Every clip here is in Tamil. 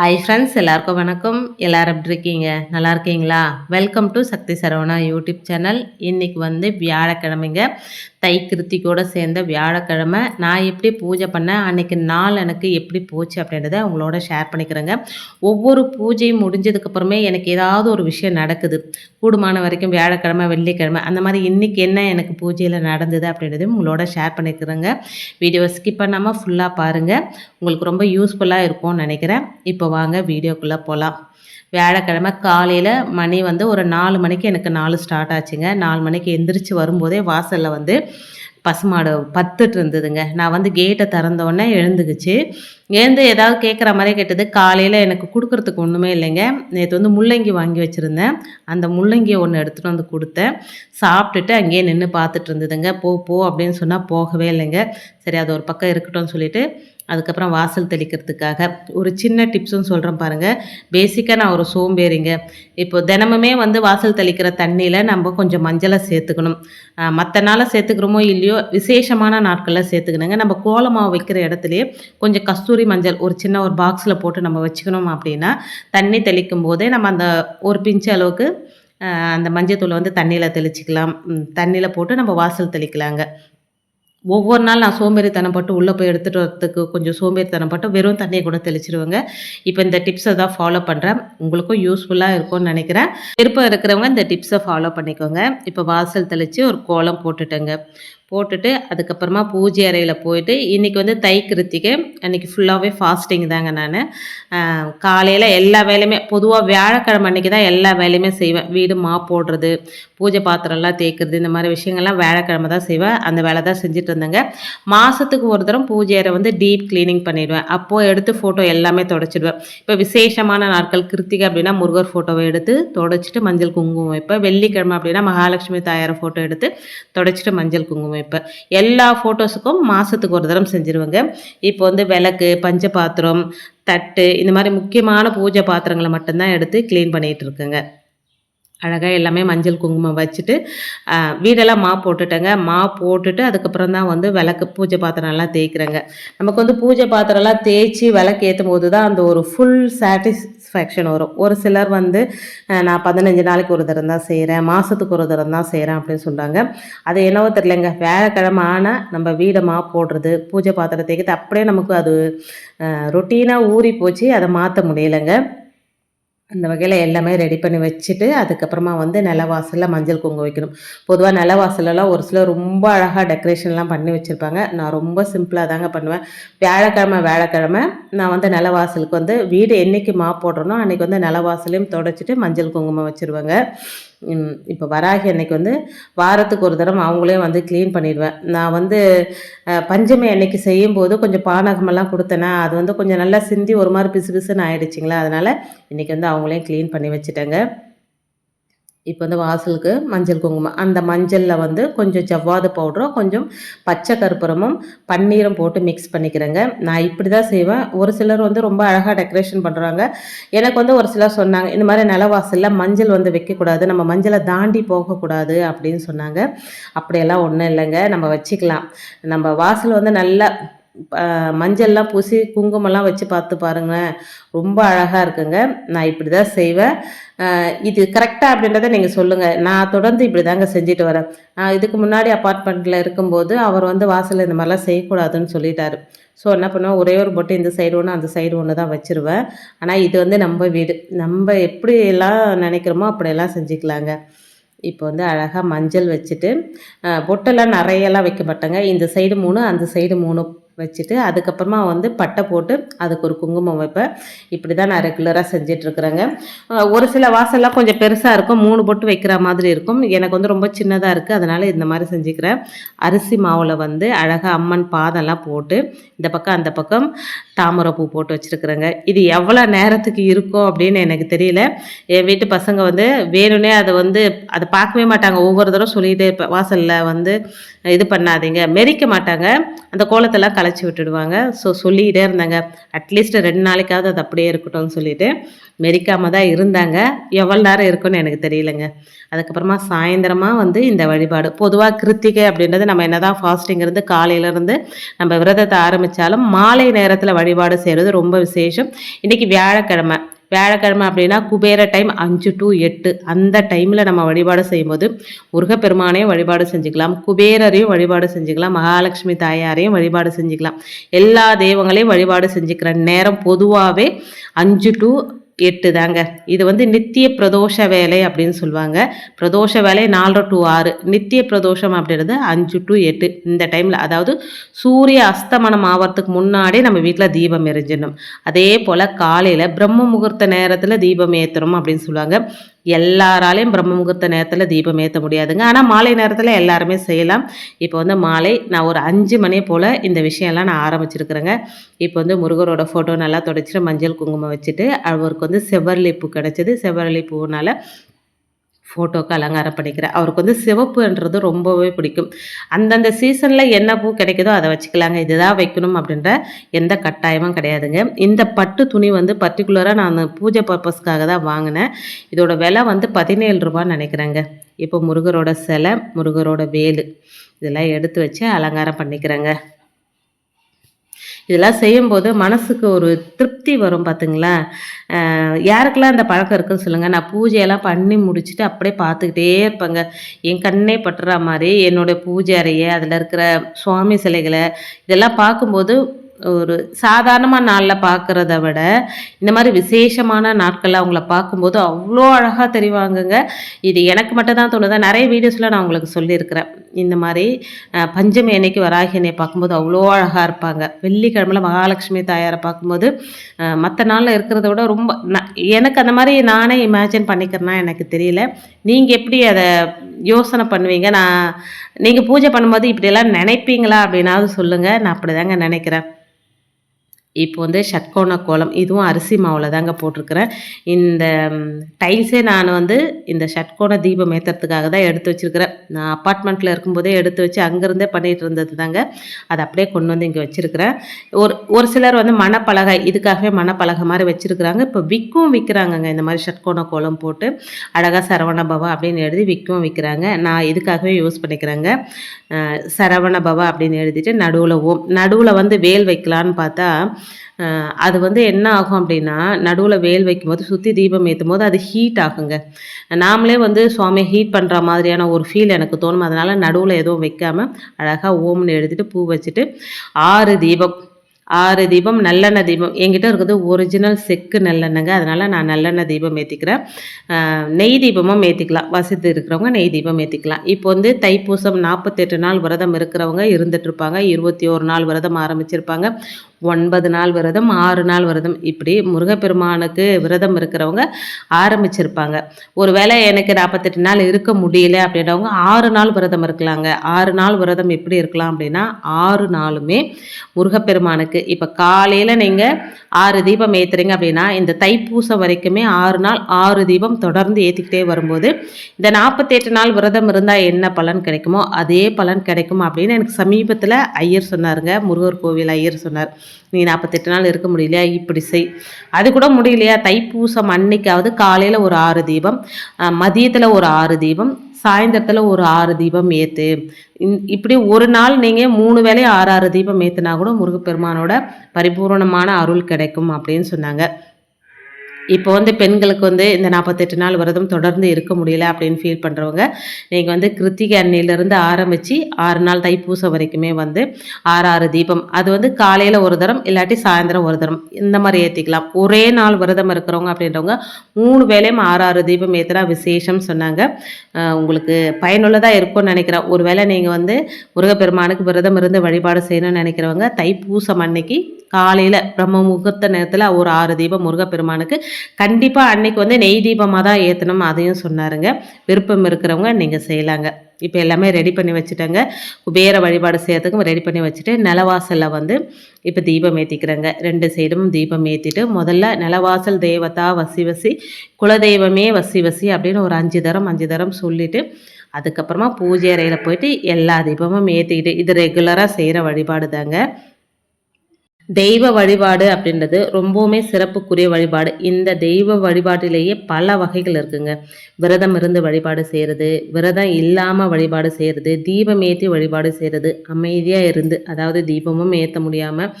ஹாய் ஃப்ரெண்ட்ஸ் எல்லாருக்கும் வணக்கம். எல்லாரும் எப்படி இருக்கீங்க? நல்லா இருக்கீங்களா? Welcome to Sakthi Saravana YouTube channel. இன்றைக்கி வந்து வியாழக்கிழமைங்க. தை கிருத்திக்கோடு சேர்ந்த வியாழக்கிழமை. நான் எப்படி பூஜை பண்ணேன்? அன்றைக்கி நாள் எனக்கு எப்படி போச்சு அப்படின்றத உங்களோட ஷேர் பண்ணிக்கிறேங்க. ஒவ்வொரு பூஜையும் முடிஞ்சதுக்கப்புறமே எனக்கு ஏதாவது ஒரு விஷயம் நடக்குது. கூடுமான வரைக்கும் வியாழக்கிழமை வெள்ளிக்கிழமை அந்த மாதிரி இன்றைக்கி என்ன எனக்கு பூஜையில் நடந்தது அப்படின்றதையும் உங்களோட ஷேர் பண்ணிக்கிறேங்க. வீடியோவை ஸ்கிப் பண்ணாமல் ஃபுல்லாக பாருங்கள் உங்களுக்கு ரொம்ப யூஸ்ஃபுல்லாக இருக்கும்னு நினைக்கிறேன். இப்போ வாங்க வீடியோக்குள்ளே போகலாம் வியாழக்கிழமை காலையில் மணி வந்து ஒரு நாலு மணிக்கு எனக்கு நாலு ஸ்டார்ட் ஆச்சுங்க. நாலு மணிக்கு எந்திரிச்சு வரும்போதே வாசலில் வந்து பசுமாடு பத்துட்டு இருந்ததுங்க. நான் வந்து கேட்டை திறந்தோடனே எழுந்துக்குச்சு எழுந்து ஏதாவது கேட்குற மாதிரி கேட்டது. காலையில் எனக்கு கொடுக்குறதுக்கு ஒன்றுமே இல்லைங்க. நேற்று வந்து முள்ளங்கி வாங்கி வச்சுருந்தேன். அந்த முள்ளங்கியை ஒன்று எடுத்துகிட்டு வந்து கொடுத்தேன். சாப்பிட்டுட்டு அங்கேயே நின்று பார்த்துட்டு இருந்ததுங்க. போ போ அப்படின்னு சொன்னால் போகவே இல்லைங்க. சரி அது ஒரு பக்கம் இருக்கட்டும்னு சொல்லிட்டு அதுக்கப்புறம் வாசல் தெளிக்கிறதுக்காக ஒரு சின்ன டிப்ஸும் சொல்கிறேன் பாருங்கள் பேசிக்காக நான் ஒரு சோம்பேறிங்க. இப்போ தினமுமே வந்து வாசல் தெளிக்கிற தண்ணியில் நம்ம கொஞ்சம் மஞ்சளை சேர்த்துக்கணும். மற்ற நாளில் சேர்த்துக்கிறோமோ இல்லையோ விசேஷமான நாட்களில் சேர்த்துக்கணுங்க. நம்ம கோலமாவு வைக்கிற இடத்துலையே கொஞ்சம் கஸ்தூரி மஞ்சள் ஒரு சின்ன ஒரு பாக்ஸில் போட்டு நம்ம வச்சுக்கணும் அப்படின்னா தண்ணி தெளிக்கும் போதே நம்ம அந்த ஒரு பிஞ்சு அளவுக்கு அந்த மஞ்சள் தூளை வந்து தண்ணியில் தெளிச்சிக்கலாம். தண்ணியில் போட்டு நம்ம வாசல் தெளிக்கலாங்க. ஒவ்வொரு நாள் நான் சோம்பேறித்தனப்பட்டு உள்ளே போய் எடுத்துகிட்டு வரத்துக்கு கொஞ்சம் சோம்பேறித்தனப்பட்டு வெறும் தண்ணியை கூட தெளிச்சிருவேங்க. இப்போ இந்த டிப்ஸை தான் ஃபாலோ பண்ணுறேன் உங்களுக்கும் யூஸ்ஃபுல்லாக இருக்கும்னு நினைக்கிறேன். விருப்பம் இருக்கிறவங்க இந்த டிப்ஸை ஃபாலோ பண்ணிக்கோங்க. இப்போ வாசல் தெளித்து ஒரு கோலம் போட்டுட்டேங்க. போட்டுட்டு அதுக்கப்புறமா பூஜை அறையில் போயிட்டு இன்றைக்கி வந்து தை கிருத்திகை. அன்றைக்கி ஃபுல்லாகவே ஃபாஸ்டிங் தாங்க நான். காலையில் எல்லா வேலையுமே பொதுவாக வியாழக்கிழமை அன்றைக்கி தான் எல்லா வேலையுமே செய்வேன். வீடு மா போடுறது பூஜை பாத்திரம்லாம் தேய்க்கிறது இந்த மாதிரி விஷயங்கள்லாம் வியாழக்கிழமை தான் செய்வேன். அந்த வேலை தான் செஞ்சுட்டு இருந்தேங்க. மாதத்துக்கு ஒரு தரம் பூஜை அறை வந்து டீப் க்ளீனிங் பண்ணிடுவேன். அப்போது எடுத்து ஃபோட்டோ எல்லாமே தொடச்சிடுவேன். இப்போ விசேஷமான நாட்கள் கிருத்திகை அப்படின்னா முருகர் ஃபோட்டோவை எடுத்து தொடச்சிட்டு மஞ்சள் குங்குமம் வைப்பேன். வெள்ளிக்கிழமை அப்படின்னா மகாலட்சுமி தாயார் ஃபோட்டோ எடுத்து தொடச்சிட்டு மஞ்சள் குங்குமம் இப்போ எல்லா ஃபோட்டோஸுக்கும் மாதத்துக்கு ஒரு தரம் செஞ்சுருவேங்க. இப்போ வந்து விளக்கு பஞ்ச பாத்திரம் தட்டு இந்த மாதிரி முக்கியமான பூஜை பாத்திரங்களை மட்டும்தான் எடுத்து க்ளீன் பண்ணிகிட்டு இருக்கேங்க. அழகாக எல்லாமே மஞ்சள் குங்குமம் வச்சுட்டு வீடெல்லாம் மா போட்டுட்டேங்க. மா போட்டுட்டு அதுக்கப்புறம் தான் வந்து விளக்கு பூஜை பாத்திரம்லாம் தேய்க்கிறேங்க. நமக்கு வந்து பூஜை பாத்திரம்லாம் தேய்ச்சி விளக்கு ஏற்றும் போது தான் அந்த ஒரு ஃபுல் சாட்டிஸ்ஃபேக்ஷன் வரும். ஒரு சிலர் வந்து நான் பதினஞ்சு நாளைக்கு ஒரு தரம் தான் செய்கிறேன் மாதத்துக்கு ஒரு தரம் தான் செய்கிறேன் அப்படின்னு சொல்கிறாங்க அது என்னவோ தெரிலங்க வேலைக்கிழமை ஆனால் நம்ம வீடை மா போடுறது பூஜை பாத்திரம் தேய்க்கிறது அப்படியே நமக்கு அது ரொட்டீனாக ஊறி போச்சு அதை மாற்ற முடியலைங்க. அந்த வகையில் எல்லாமே ரெடி பண்ணி வச்சுட்டு அதுக்கப்புறமா வந்து நிலவாசலில் மஞ்சள் குங்குமம் வைக்கணும். பொதுவாக நிலவாசலெல்லாம் ஒரு சிலர் ரொம்ப அழகாக டெக்கரேஷன்லாம் பண்ணி வச்சுருப்பாங்க. நான் ரொம்ப சிம்பிளாக தாங்க பண்ணுவேன். வியாழக்கிழமை வியாழக்கிழமை நான் வந்து நிலவாசலுக்கு வந்து வீடு என்றைக்கு மா போடுறனோ அன்றைக்கி வந்து நிலவாசலையும் தொடச்சிட்டு மஞ்சள் குங்குமம் வச்சுருவேங்க. இப்போ வராகி அன்னைக்கு வந்து வாரத்துக்கு ஒரு தடவை அவங்களே வந்து க்ளீன் பண்ணிடுவேன். நான் வந்து பஞ்சமி அன்னைக்கு செய்யும்போது கொஞ்சம் பானகமெல்லாம் கொடுத்தேன்னா அது வந்து கொஞ்சம் நல்லா சிந்தி ஒரு மாதிரி பிசு பிசுன்னு ஆயிடுச்சிங்களா? அதனால் இன்றைக்கி வந்து அவங்களையும் க்ளீன் பண்ணி வச்சுட்டேங்க. இப்போ வந்து வாசலுக்கு மஞ்சள் குங்குமம். அந்த மஞ்சளில் வந்து கொஞ்சம் ஜவ்வாது பவுடரும் கொஞ்சம் பச்சை கற்பூரமும் பன்னீரும் போட்டு மிக்ஸ் பண்ணிக்கிறேங்க. நான் இப்படி தான் செய்வேன். ஒரு சிலர் வந்து ரொம்ப அழகாக டெக்கரேஷன் பண்ணுறாங்க எனக்கு வந்து ஒரு சிலர் சொன்னாங்க இந்த மாதிரி நிலவாசலில் மஞ்சள் வந்து வைக்கக்கூடாது. நம்ம மஞ்சளை தாண்டி போகக்கூடாது அப்படின்னு சொன்னாங்க. அப்படியெல்லாம் ஒன்றும் இல்லைங்க. நம்ம வச்சுக்கலாம். நம்ம வாசல் வந்து நல்லா மஞ்சள்லாம் பூசி குங்குமம்லாம் வச்சு பார்த்து பாருங்களேன் ரொம்ப அழகாக இருக்குங்க. நான் இப்படி தான் செய்வேன் இது கரெக்டாக அப்படின்றத நீங்கள் சொல்லுங்கள் நான் தொடர்ந்து இப்படி தாங்க செஞ்சுட்டு வரேன். நான் இதுக்கு முன்னாடி அப்பார்ட்மெண்ட்டில் இருக்கும்போது அவர் வந்து வாசலில் இந்த மாதிரிலாம் செய்யக்கூடாதுன்னு சொல்லிட்டாரு. ஸோ என்ன பண்ணுவேன்? ஒரே ஒரு பொட்டு இந்த சைடு ஒன்று அந்த சைடு ஒன்று தான் வச்சுருவேன். ஆனால் இது வந்து நம்ம வீடு. நம்ம எப்படி எல்லாம் நினைக்கிறோமோ அப்படியெல்லாம் செஞ்சுக்கலாங்க. இப்போ வந்து அழகாக மஞ்சள் வச்சுட்டு பொட்டெல்லாம் நிறையெல்லாம் வைக்க மாட்டேங்க இந்த சைடு மூணு அந்த சைடு மூணு. வச்சுட்டு அதுக்கப்புறமா வந்து பட்டை போட்டு அதுக்கு ஒரு குங்குமம் வைப்பேன். இப்படி தான் நான் ரெகுலராக செஞ்சிட்ருக்குறேங்க. ஒரு சில வாசல்லாம் கொஞ்சம் பெருசாக இருக்கும். மூணு பொட்டு வைக்கிற மாதிரி இருக்கும். எனக்கு வந்து ரொம்ப சின்னதாக இருக்குது அதனால் இந்த மாதிரி செஞ்சுக்கிறேன். அரிசி மாவில் வந்து அழகாக அம்மன் பாதம்லாம் போட்டு இந்த பக்கம் அந்த பக்கம் தாமரை பூ போட்டு வச்சுருக்குறேங்க. இது எவ்வளோ நேரத்துக்கு இருக்கும் அப்படின்னு எனக்கு தெரியல. என் வீட்டு பசங்க வந்து வேணும்னே அதை வந்து அதை பார்க்கவே மாட்டாங்க. ஒவ்வொரு தடவை சொல்லிகிட்டே இப்போ வாசலில் வந்து இது பண்ணாதீங்க. மெரிக்க மாட்டாங்க. அந்த கோலத்தெல்லாம் களைச்சி விட்டுடுவாங்க. ஸோ சொல்லிக்கிட்டே இருந்தாங்க. அட்லீஸ்ட் ரெண்டு நாளைக்காவது அது அப்படியே இருக்கட்டும்னு சொல்லிட்டு மெரிக்காமல் தான் இருந்தாங்க. எவ்வளோ நேரம் இருக்குன்னு எனக்கு தெரியலங்க. அதுக்கப்புறமா சாயந்தரமாக வந்து இந்த வழிபாடு. பொதுவாக கிருத்திகை அப்படின்றது நம்ம என்னதான் ஃபாஸ்டிங் இருந்து காலையிலேருந்து நம்ம விரதத்தை ஆரம்பித்தாலும் மாலை நேரத்தில் வழி வழிபாடு செய்கிறது ரொம்ப விசேஷம். இன்றைக்கி வியாழக்கிழமை. வியாழக்கிழமை அப்படின்னா குபேர டைம் அஞ்சு டு எட்டு. அந்த டைமில் நம்ம வழிபாடு செய்யும்போது முருகப்பெருமானையும் வழிபாடு செஞ்சுக்கலாம். குபேரரையும் வழிபாடு செஞ்சுக்கலாம். மகாலட்சுமி தாயாரையும் வழிபாடு செஞ்சுக்கலாம். எல்லா தெய்வங்களையும் வழிபாடு செஞ்சுக்கிற நேரம் பொதுவாகவே அஞ்சு டு எட்டு தாங்க இது வந்து நித்திய பிரதோஷ வேலை அப்படின்னு சொல்லுவாங்க. பிரதோஷ வேலை நாலரை டு ஆறு. நித்திய பிரதோஷம் அப்படின்றது அஞ்சு டு எட்டு. இந்த டைமில் அதாவது சூரிய அஸ்தமனம் ஆகிறதுக்கு முன்னாடி நம்ம வீட்டில் தீபம் எரிஞ்சிடணும். அதே போல் காலையில் பிரம்ம முகூர்த்த நேரத்தில் தீபம் ஏற்றணும் அப்படின்னு சொல்லுவாங்க. எல்லாராலையும் பிரம்ம முகூர்த்த நேரத்தில் தீபம் ஏற்ற முடியாதுங்க. ஆனால் மாலை நேரத்தில் எல்லாருமே செய்யலாம். இப்போ வந்து மாலை நான் ஒரு அஞ்சு மணி போல் இந்த விஷயம்லாம் நான் ஆரம்பிச்சிருக்கிறேங்க. இப்போ வந்து முருகரோட ஃபோட்டோ நல்லா தொடச்சிட்டு மஞ்சள் குங்குமம் வச்சுட்டு அவருக்கு வந்து செவ்வரளி பூ கிடச்சிது. செவ்வரளி பூனால் ஃபோட்டோக்கு அலங்காரம் பண்ணிக்கிறேன் அவருக்கு வந்து சிவப்புன்றது ரொம்பவே பிடிக்கும். அந்தந்த சீசனில் என்ன பூ கிடைக்குதோ அதை வச்சுக்கலாங்க. இதுதான் வைக்கணும் அப்படின்ற எந்த கட்டாயமும் கிடையாதுங்க. இந்த பட்டு துணி வந்து பர்டிகுலராக நான் பூஜை பர்பஸ்க்காக தான் வாங்கினேன். இதோட விலை வந்து பதினேழு ரூபான்னு நினைக்கிறேங்க. இப்போ முருகரோட சிலை முருகரோட வேலு இதெல்லாம் எடுத்து வச்சு அலங்காரம் பண்ணிக்கிறேங்க. இதெல்லாம் செய்யும்போது மனசுக்கு ஒரு திருப்தி வரும் பார்த்துங்களா யாருக்கெல்லாம் அந்த பழக்கம் இருக்குன்னு சொல்லுங்கள் நான் பூஜையெல்லாம் பண்ணி முடிச்சுட்டு அப்படியே பார்த்துக்கிட்டே இருப்பேங்க. என் கண்ணே பட்டுற மாதிரி என்னுடைய பூஜை அறையை அதில் இருக்கிற சுவாமி சிலைகளை இதெல்லாம் பார்க்கும்போது ஒரு சாதாரணமாக நாளில் பார்க்குறத விட இந்த மாதிரி விசேஷமான நாட்களில் அவங்கள பார்க்கும்போது அவ்வளோ அழகாக தெரிவாங்கங்க. இது எனக்கு மட்டும் தான் தோணுதா. நிறைய வீடியோஸில் நான் உங்களுக்கு சொல்லியிருக்கிறேன். இந்த மாதிரி பஞ்சமி அன்னைக்கு வராகினை பார்க்கும்போது அவ்வளோ அழகாக இருப்பாங்க. வெள்ளிக்கிழமையில் மகாலட்சுமி தாயாரை பார்க்கும்போது மற்ற நாளில் இருக்கிறத விட ரொம்ப எனக்கு அந்த மாதிரி நானே இமேஜின் பண்ணிக்கிறேன்னா எனக்கு தெரியல. நீங்கள் எப்படி அதை யோசனை பண்ணுவீங்க? நான் நீங்கள் பூஜை பண்ணும்போது இப்படியெல்லாம் நினைப்பீங்களா? அப்படின்னாவது சொல்லுங்கள் நான் அப்படி தாங்க நினைக்கிறேன். இப்போ வந்து ஷட்கோண கோலம் இதுவும் அரிசி மாவில் தாங்க போட்டிருக்கிறேன். இந்த டைல்ஸே நான் வந்து இந்த ஷட்கோண தீபம் ஏற்றுறதுக்காக தான் எடுத்து வச்சுருக்கிறேன். நான் அப்பார்ட்மெண்ட்டில் இருக்கும்போதே எடுத்து வச்சு அங்கேருந்தே பண்ணிகிட்டு இருந்தது தாங்க. அதை அப்படியே கொண்டு வந்து இங்கே வச்சுருக்கிறேன். ஒரு ஒரு சிலர் வந்து மணப்பலகை இதுக்காகவே மணப்பலகை மாதிரி வச்சுருக்குறாங்க. இப்போ விற்கும் விற்கிறாங்கங்க இந்த மாதிரி ஷட்கோண கோலம் போட்டு. அழகாக சரவண பவா அப்படின்னு எழுதி விற்கும் விற்கிறாங்க நான் இதுக்காகவே யூஸ் பண்ணிக்கிறேங்க. சரவண பவா அப்படின்னு எழுதிட்டு நடுவில் ஓம் நடுவில் வந்து வேல் வைக்கலான்னு பார்த்தா அது வந்து என்ன ஆகும் அப்படின்னா நடுவில் வேல் வைக்கும்போது சுற்றி தீபம் ஏற்றும் போது அது ஹீட் ஆகுங்க. நாமளே வந்து சுவாமி ஹீட் பண்ணுற மாதிரியான ஒரு ஃபீல் எனக்கு தோணும். அதனால் நடுவில் எதுவும் வைக்காமல் அழகாக ஓம்னு எழுதிட்டு பூ வச்சுட்டு ஆறு தீபம் ஆறு தீபம் நல்லெண்ணெய் தீபம். என்கிட்ட இருக்கிறது ஒரிஜினல் செக்கு நல்லெண்ணெய்ங்க. அதனால் நான் நல்லெண்ணெய் தீபம் ஏற்றிக்கிறேன் நெய் தீபமும் ஏற்றிக்கலாம் வசதி இருக்கிறவங்க நெய் தீபம் ஏற்றிக்கலாம் இப்போ வந்து தைப்பூசம் நாற்பத்தெட்டு நாள் விரதம் இருக்கிறவங்க இருந்துகிட்ருப்பாங்க இருபத்தி ஒரு நாள் விரதம் ஆரம்பிச்சிருப்பாங்க. ஒன்பது நாள் விரதம் ஆறு நாள் விரதம். இப்படி முருகப்பெருமானுக்கு விரதம் இருக்கிறவங்க ஆரம்பிச்சிருப்பாங்க. ஒரு வேளை எனக்கு நாற்பத்தெட்டு நாள் இருக்க முடியல அப்படின்றவங்க ஆறு நாள் விரதம் இருக்கலாங்க. ஆறு நாள் விரதம் எப்படி இருக்கலாம் அப்படின்னா ஆறு நாளுமே முருகப்பெருமானுக்கு. இப்போ காலையில் நீங்கள் ஆறு தீபம் ஏற்றுறீங்க அப்படின்னா இந்த தைப்பூசம் வரைக்குமே ஆறு நாள் ஆறு தீபம் தொடர்ந்து ஏற்றிக்கிட்டே வரும்போது இந்த நாற்பத்தெட்டு நாள் விரதம் இருந்தால் என்ன பலன் கிடைக்குமோ அதே பலன் கிடைக்கும் அப்படின்னு எனக்கு சமீபத்தில் ஐயர் சொன்னாருங்க. முருகர் கோவில் ஐயர் சொன்னார். நீ நாற்பத்தெட்டு நாள் இருக்க முடியலையா? இப்படி செய். அது கூட முடியலையா? தைப்பூசம் அன்னைக்காவது காலையில் ஒரு ஆறு தீபம் மதியத்தில் ஒரு ஆறு தீபம் சாயந்தரத்தில் ஒரு ஆறு தீபம் ஏற்று இப்படி ஒரு நாள் நீங்கள் மூணு வேலையும் ஆறு ஆறு தீபம் ஏற்றுனா கூட முருகப்பெருமானோட பரிபூர்ணமான அருள் கிடைக்கும் அப்படின்னு சொன்னாங்க. இப்போ வந்து பெண்களுக்கு வந்து இந்த நாற்பத்தெட்டு நாள் விரதம் தொடர்ந்து இருக்க முடியல அப்படின்னு ஃபீல் பண்ணுறவங்க நீங்கள் வந்து கிருத்திகை அன்னையிலேருந்து ஆரம்பித்து ஆறு நாள் தைப்பூசம் வரைக்குமே வந்து ஆறு ஆறு தீபம். அது வந்து காலையில் ஒரு தரம் இல்லாட்டி சாயந்தரம் ஒரு தரம். இந்த மாதிரி ஏற்றிக்கலாம் ஒரே நாள் விரதம் இருக்கிறவங்க அப்படின்றவங்க மூணு வேலையும் ஆறு ஆறு தீபம் ஏற்றுனா விசேஷம் சொன்னாங்க. உங்களுக்கு பயனுள்ளதாக இருக்கும்னு நினைக்கிறேன். ஒரு வேளை நீங்கள் வந்து முருகப்பெருமானுக்கு விரதம் இருந்து வழிபாடு செய்யணும்னு நினைக்கிறவங்க தைப்பூசம் அன்னைக்கு காலையில் பிரம்ம முகூர்த்த நேரத்தில் ஒரு ஆறு தீபம் முருகப்பெருமானுக்கு கண்டிப்பாக அன்னைக்கு வந்து நெய் தீபமாக தான் ஏற்றணும் அதையும் சொன்னாருங்க. விருப்பம் இருக்கிறவங்க நீங்கள் செய்யலாங்க. இப்போ எல்லாமே ரெடி பண்ணி வச்சுட்டேங்க. குபேர வழிபாடு செய்யறதுக்கும் ரெடி பண்ணி வச்சுட்டு நிலவாசலில் வந்து இப்போ தீபம் ஏற்றிக்கிறேங்க ரெண்டு சைடும் தீபம் ஏற்றிட்டு முதல்ல நிலவாசல் தெய்வத்தா வசி வசி குலதெய்வமே வசி வசி அப்படின்னு ஒரு அஞ்சு தரம் அஞ்சு தரம் சொல்லிவிட்டு அதுக்கப்புறமா பூஜை அறையில் போயிட்டு எல்லா தீபமும் ஏற்றிக்கிட்டு இது ரெகுலராக செய்கிற வழிபாடு தாங்க தெய்வ வழிபாடு அப்படின்றது ரொம்பவுமே சிறப்புக்குரிய வழிபாடு. இந்த தெய்வ வழிபாட்டிலேயே பல வகைகள் இருக்குங்க. விரதம் இருந்து வழிபாடு செய்கிறது விரதம் இல்லாமல் வழிபாடு செய்கிறது தீபம் ஏற்றி வழிபாடு செய்கிறது அமைதியாக இருந்து அதாவது தீபமும் ஏற்ற முடியாமல்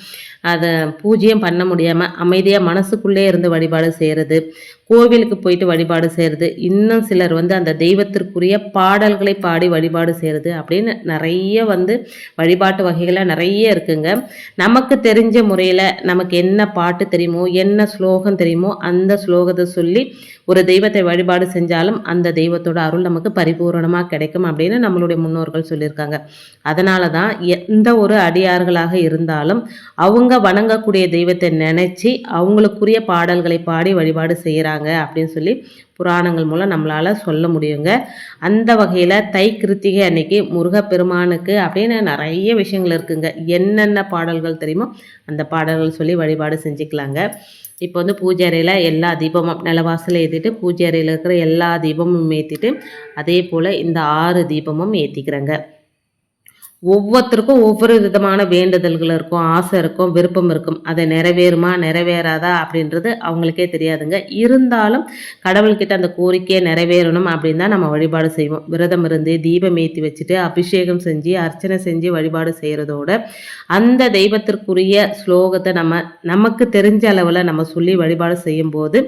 அதை பூஜையும் பண்ண முடியாமல் அமைதியாக மனசுக்குள்ளே இருந்து வழிபாடு செய்கிறது கோவிலுக்கு போயிட்டு வழிபாடு செய்கிறது இன்னும் சிலர் வந்து அந்த தெய்வத்திற்குரிய பாடல்களை பாடி வழிபாடு செய்கிறது அப்படின்னு நிறைய வந்து வழிபாட்டு வகைகளாக நிறைய இருக்குங்க. நமக்கு தெரிஞ்ச முறையில் நமக்கு என்ன பாட்டு தெரியுமோ என்ன ஸ்லோகம் தெரியுமோ அந்த ஸ்லோகத்தை சொல்லி ஒரு தெய்வத்தை வழிபாடு செஞ்சாலும் அந்த தெய்வத்தோட அருள் நமக்கு பரிபூரணமாக கிடைக்கும் அப்படின்னு நம்மளுடைய முன்னோர்கள் சொல்லியிருக்காங்க. அதனால தான் எந்த ஒரு அடியார்களாக இருந்தாலும் அவங்க வணங்கக்கூடிய தெய்வத்தை நினச்சி அவங்களுக்குரிய பாடல்களை பாடி வழிபாடு செய்கிறாங்க அப்படின்னு சொல்லி புராணங்கள் மூலம் நம்மளால் சொல்ல முடியுங்க. அந்த வகையில் தை கிருத்திகை அன்னைக்கு முருகப்பெருமானுக்கு அப்படின்னு நிறைய விஷயங்கள் இருக்குங்க. என்னென்ன பாடல்கள் தெரியுமோ அந்த பாடல்கள் சொல்லி வழிபாடு செஞ்சுக்கலாங்க. இப்போ வந்து பூஜை அறையில் எல்லா தீபமும் நிலவாசலில் ஏற்றிட்டு பூஜை அறையில் இருக்கிற எல்லா தீபமும் ஏற்றிட்டு அதே போல் இந்த ஆறு தீபமும் ஏற்றிக்கிறேங்க ஒவ்வொருத்தருக்கும் ஒவ்வொரு விதமான வேண்டுதல்கள் இருக்கும் ஆசை இருக்கும் விருப்பம் இருக்கும். அதை நிறைவேறுமா நிறைவேறாதா அப்படின்றது அவங்களுக்கே தெரியாதுங்க. இருந்தாலும் கடவுள்கிட்ட அந்த கோரிக்கையை நிறைவேறணும் அப்படின்னு தான் நம்ம வழிபாடு செய்வோம். விரதம் இருந்து தீபம் ஏற்றி வச்சுட்டு அபிஷேகம் செஞ்சு அர்ச்சனை செஞ்சு வழிபாடு செய்கிறதோட அந்த தெய்வத்திற்குரிய ஸ்லோகத்தை நம்ம நமக்கு தெரிஞ்ச அளவில் நம்ம சொல்லி வழிபாடு செய்யும்போது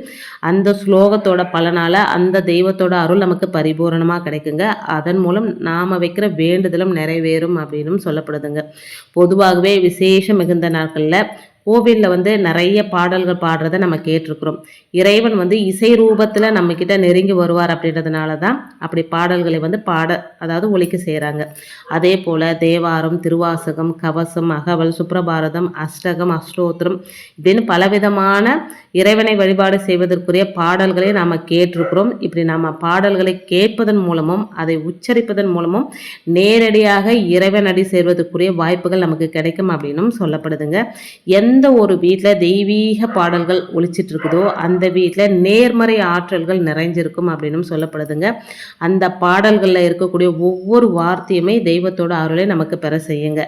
அந்த ஸ்லோகத்தோட பலனால் அந்த தெய்வத்தோட அருள் நமக்கு பரிபூரணமாக கிடைக்குங்க. அதன் மூலம் நாம் வைக்கிற வேண்டுதலும் நிறைவேறும் அப்படின்னு சொல்லப்படுதுங்க. பொதுவாகவே விசேஷம் மிகுந்த நாட்களில் கோவிலில் வந்து நிறைய பாடல்கள் பாடுறத நம்ம கேட்டிருக்கிறோம். இறைவன் வந்து இசை ரூபத்தில் நம்மக்கிட்ட நெருங்கி வருவார் அப்படின்றதுனால தான் அப்படி பாடல்களை வந்து பாட அதாவது ஒழிக்க செய்கிறாங்க அதே போல் தேவாரம் திருவாசகம் கவசம் அகவல் சுப்ரபாரதம் அஷ்டகம் அஷ்டோத்திரம் இப்படின்னு பலவிதமான இறைவனை வழிபாடு செய்வதற்குரிய பாடல்களை நாம் கேட்டிருக்கிறோம். இப்படி நம்ம பாடல்களை கேட்பதன் மூலமும் அதை உச்சரிப்பதன் மூலமும் நேரடியாக இறைவனடி சேர்வதற்குரிய வாய்ப்புகள் நமக்கு கிடைக்கும் அப்படின்னும் சொல்லப்படுதுங்க. எந்த எந்த ஒரு வீட்டில் தெய்வீக பாடல்கள் ஒழிச்சிட்டு இருக்குதோ அந்த வீட்டில் நேர்மறை ஆற்றல்கள் நிறைஞ்சிருக்கும் அப்படின்னு சொல்லப்படுதுங்க. அந்த பாடல்களில் இருக்கக்கூடிய ஒவ்வொரு வார்த்தையுமே தெய்வத்தோட அருளை நமக்கு பெற செய்யுங்க.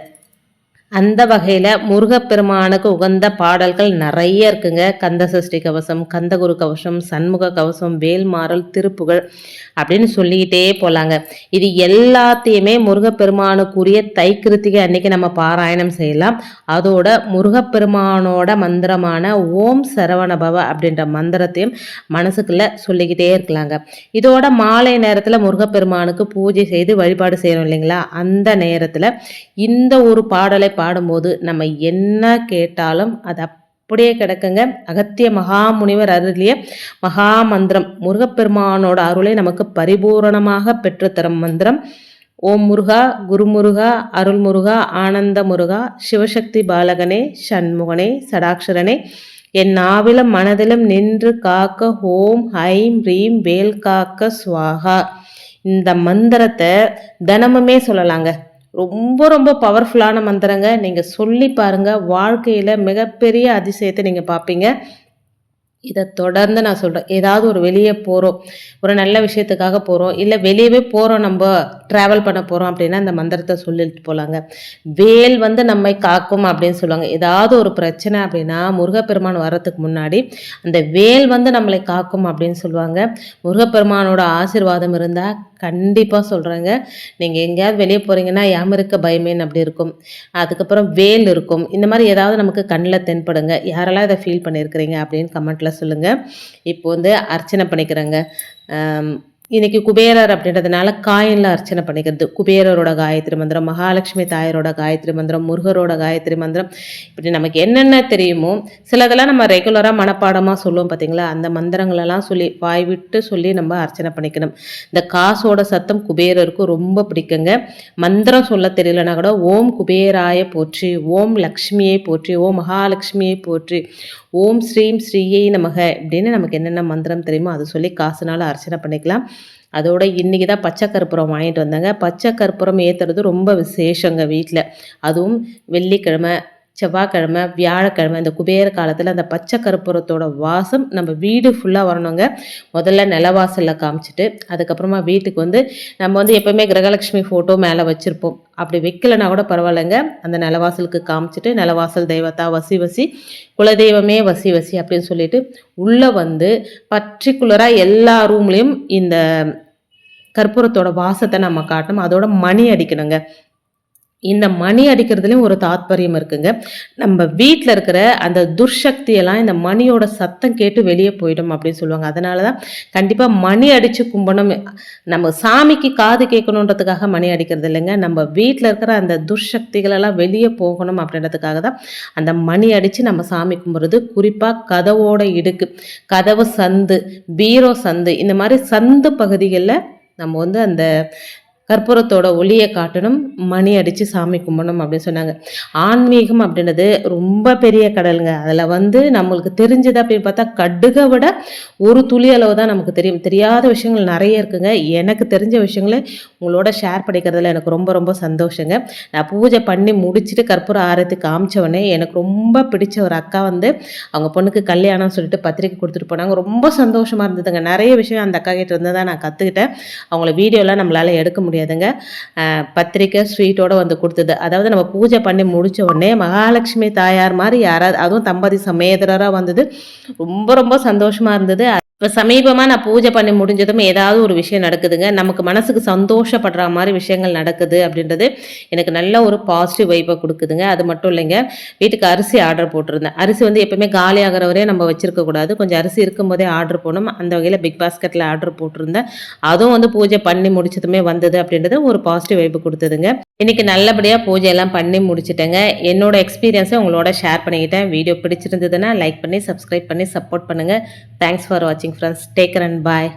அந்த வகையில் முருகப்பெருமானுக்கு உகந்த பாடல்கள் நிறைய இருக்குங்க. கந்த சஷ்டி கவசம் கந்தகுரு கவசம் சண்முக கவசம் வேல்மாறல் திருப்புகள் அப்படின்னு சொல்லிக்கிட்டே போகலாங்க இது எல்லாத்தையுமே முருகப்பெருமானுக்குரிய தைக்கிருத்திகை அன்னைக்கு நம்ம பாராயணம் செய்யலாம். அதோட முருகப்பெருமானோட மந்திரமான ஓம் சரவணபவ அப்படின்ற மந்திரத்தையும் மனசுக்குள்ள சொல்லிக்கிட்டே இருக்கலாங்க. இதோட மாலை நேரத்தில் முருகப்பெருமானுக்கு பூஜை செய்து வழிபாடு செய்யணும் இல்லைங்களா? அந்த நேரத்தில் இந்த ஒரு பாடலை பாடும்போது நம்ம என்ன கேட்டாலும் அது அப்படியே கிடக்குங்க. அகத்திய மகாமுனிவர் அருளிய மகாமந்திரம். முருகப்பெருமானோட அருளை நமக்கு பரிபூரணமாக பெற்றுத்தரும் மந்திரம். ஓம் முருகா குருமுருகா அருள்முருகா ஆனந்த முருகா சிவசக்தி பாலகனே சண்முகனே சடாக்ஷரனே என் நாவிலும் மனதிலும் நின்று காக்க ஹோம் ஹைம் ரீம் வேல் காக்க சுவாகா. இந்த மந்திரத்தை தினமுமே சொல்லலாங்க. ரொம்ப ரொம்ப பவர்ஃபுல்லான மந்திரங்க. நீங்கள் சொல்லி பாருங்கள் வாழ்க்கையில் மிகப்பெரிய அதிசயத்தை நீங்கள் பார்ப்பீங்க இதை தொடர்ந்து நான் சொல்கிறேன் ஏதாவது ஒரு வெளியே போகிறோம் ஒரு நல்ல விஷயத்துக்காக போகிறோம் இல்லை வெளியவே போகிறோம் நம்ம ட்ராவல் பண்ண போகிறோம் அப்படின்னா அந்த மந்திரத்தை சொல்லிட்டு போகலாங்க வேல் வந்து நம்மை காக்கும் அப்படின்னு சொல்லுவாங்க. ஏதாவது ஒரு பிரச்சனை அப்படின்னா முருகப்பெருமான் வர்றதுக்கு முன்னாடி அந்த வேல் வந்து நம்மளை காக்கும் அப்படின்னு சொல்லுவாங்க. முருகப்பெருமானோட ஆசிர்வாதம் இருந்தால் கண்டிப்பாக சொல்கிறேங்க நீங்கள் எங்கேயாவது வெளியே போகிறீங்கன்னா யாமிருக்க பயமேன்னு அப்படி இருக்கும். அதுக்கப்புறம் வேல் இருக்கும். இந்த மாதிரி ஏதாவது நமக்கு கண்ணில் தென்படுங்க. யாரெல்லாம் இதை ஃபீல் பண்ணியிருக்கிறீங்க அப்படின்னு கமெண்ட்டில் சொல்லுங்கள் இப்போ வந்து அர்ச்சனை பண்ணிக்கிறேங்க. இன்றைக்கி குபேரர் அப்படின்றதுனால காயினில் அர்ச்சனை பண்ணிக்கிறது. குபேரரோட காயத்ரி மந்திரம் மகாலட்சுமி தாயரோட காயத்ரி மந்திரம் முருகரோட காயத்ரி மந்திரம். இப்படி நமக்கு என்னென்ன தெரியுமோ சிலதெல்லாம் நம்ம ரெகுலராக மனப்பாடமாக சொல்லுவோம் பார்த்தீங்களா அந்த மந்திரங்களெல்லாம் சொல்லி வாய் விட்டு சொல்லி நம்ம அர்ச்சனை பண்ணிக்கணும். இந்த காசோட சத்தம் குபேரருக்கு ரொம்ப பிடிக்குங்க. மந்திரம் சொல்ல தெரியலனா கூட ஓம் குபேராய போற்றி ஓம் லக்ஷ்மியை போற்றி ஓம் மகாலட்சுமியை போற்றி ஓம் ஸ்ரீம் ஸ்ரீயை நமக அப்படின்னு நமக்கு என்னென்ன மந்திரம் தெரியுமோ அதை சொல்லி காசுனால அர்ச்சனை பண்ணிக்கலாம். அதோட இன்றைக்கி தான் பச்சை கற்பூரம் வாங்கிட்டு வந்தாங்க. பச்சை கற்பூரம் ஏற்றுறது ரொம்ப விசேஷங்க வீட்டில் அதுவும் வெள்ளிக்கிழமை செவ்வாய்க்கிழமை வியாழக்கிழமை இந்த குபேர காலத்தில் அந்த பச்சை கற்பூரத்தோட வாசம் நம்ம வீடு ஃபுல்லாக வரணுங்க. முதல்ல நிலவாசலில் காமிச்சிட்டு அதுக்கப்புறமா வீட்டுக்கு வந்து நம்ம வந்து எப்போவுமே கிரகலட்சுமி ஃபோட்டோ மேலே வச்சுருப்போம். அப்படி வைக்கலைன்னா கூட பரவாயில்லைங்க. அந்த நிலவாசலுக்கு காமிச்சிட்டு நிலவாசல் தெய்வத்தா வசி வசி குலதெய்வமே வசி வசி அப்படின்னு சொல்லிட்டு உள்ளே வந்து பர்டிகுலராக எல்லா ரூம்லேயும் இந்த கற்பூரத்தோட வாசத்தை நம்ம காட்டணும். அதோட மணி அடிக்கணுங்க. இந்த மணி அடிக்கிறதுலையும் ஒரு தாத்பரியம் இருக்குங்க. நம்ம வீட்டில் இருக்கிற அந்த துர்சக்தியெல்லாம் இந்த மணியோட சத்தம் கேட்டு வெளியே போயிடும் அப்படின்னு சொல்லுவாங்க. அதனால தான் கண்டிப்பாக மணி அடித்து கும்பணும். நம்ம சாமிக்கு காது கேட்கணுன்றதுக்காக மணி அடிக்கிறது இல்லைங்க. நம்ம வீட்டில் இருக்கிற அந்த துர்சக்திகளெல்லாம் வெளியே போகணும் அப்படின்றதுக்காக தான் அந்த மணி அடித்து நம்ம சாமி கும்பிட்றது குறிப்பாக கதவோட இடுக்கு கதவு சந்து பீரோ சந்து இந்த மாதிரி சந்து பகுதிகளில் நம்ம வந்து அந்த கற்பூரத்தோட ஒளியை காட்டணும் மணி அடித்து சாமி கும்பிடணும் அப்படின்னு சொன்னாங்க. ஆன்மீகம் அப்படின்றது ரொம்ப பெரிய கடலுங்க. அதில் வந்து நம்மளுக்கு தெரிஞ்சது அப்படின்னு பார்த்தா கடுகை விட ஒரு துளி அளவு தான் நமக்கு தெரியும். தெரியாத விஷயங்கள் நிறைய இருக்குங்க. எனக்கு தெரிஞ்ச விஷயங்களை உங்களோட ஷேர் பண்ணிக்கிறதுல எனக்கு ரொம்ப ரொம்ப சந்தோஷங்க. நான் பூஜை பண்ணி முடிச்சுட்டு கற்பூர ஆரத்தி காமிச்சவொடனே எனக்கு ரொம்ப பிடிச்ச ஒரு அக்கா வந்து அவங்க பொண்ணுக்கு கல்யாணம் சொல்லிட்டு பத்திரிக்கை கொடுத்துட்டு போனாங்க. ரொம்ப சந்தோஷமாக இருந்ததுங்க. நிறைய விஷயம் அந்த அக்கா கிட்ட இருந்து தான் நான் கற்றுக்கிட்டேன் அவங்கள வீடியோலாம் நம்மளால் எடுக்க முடியும் முடியாதுங்க. பத்திரிக்கை ஸ்வீட்டோடு வந்து கொடுத்தது. அதாவது நம்ம பூஜை பண்ணி முடித்த உடனே மகாலட்சுமி தாயார் மாதிரி யாராவது அதுவும் தம்பதி சமேதராக வந்தது. ரொம்ப ரொம்ப சந்தோஷமாக இருந்தது. இப்போ சமீபமாக நான் பூஜை பண்ணி முடிஞ்சதும் ஏதாவது ஒரு விஷயம் நடக்குதுங்க. நமக்கு மனசுக்கு சந்தோஷப்படுற மாதிரி விஷயங்கள் நடக்குது அப்படின்றது எனக்கு நல்ல ஒரு பாசிட்டிவ் வைப்பை கொடுக்குதுங்க. அது மட்டும் இல்லைங்க வீட்டுக்கு அரிசி ஆர்டர் போட்டிருந்தேன். அரிசி வந்து எப்பவுமே காலி ஆகிறவரே நம்ம வச்சுருக்கக்கூடாது கொஞ்சம் அரிசி இருக்கும்போதே ஆர்டர் போனோம் அந்த வகையில் பிக் பாஸ்கெட்டில் ஆர்டர் போட்டிருந்தேன். அதுவும் வந்து பூஜை பண்ணி முடிச்சதுமே வந்தது அப்படின்றது ஒரு பாசிட்டிவ் வைப்பு கொடுத்ததுங்க. இன்றைக்கி நல்லபடியாக பூஜையெல்லாம் பண்ணி முடிச்சிட்டேங்க. என்னோட எக்ஸ்பீரியன்ஸை உங்களோட ஷேர் பண்ணிக்கிட்டேன். வீடியோ பிடிச்சிருந்ததுன்னா லைக் பண்ணி சப்ஸ்கிரைப் பண்ணி சப்போர்ட் பண்ணுங்கள் தேங்க்ஸ் ஃபார் வாட்சிங் ஃப்ரெண்ட்ஸ் டேக் அண்ட் பாய்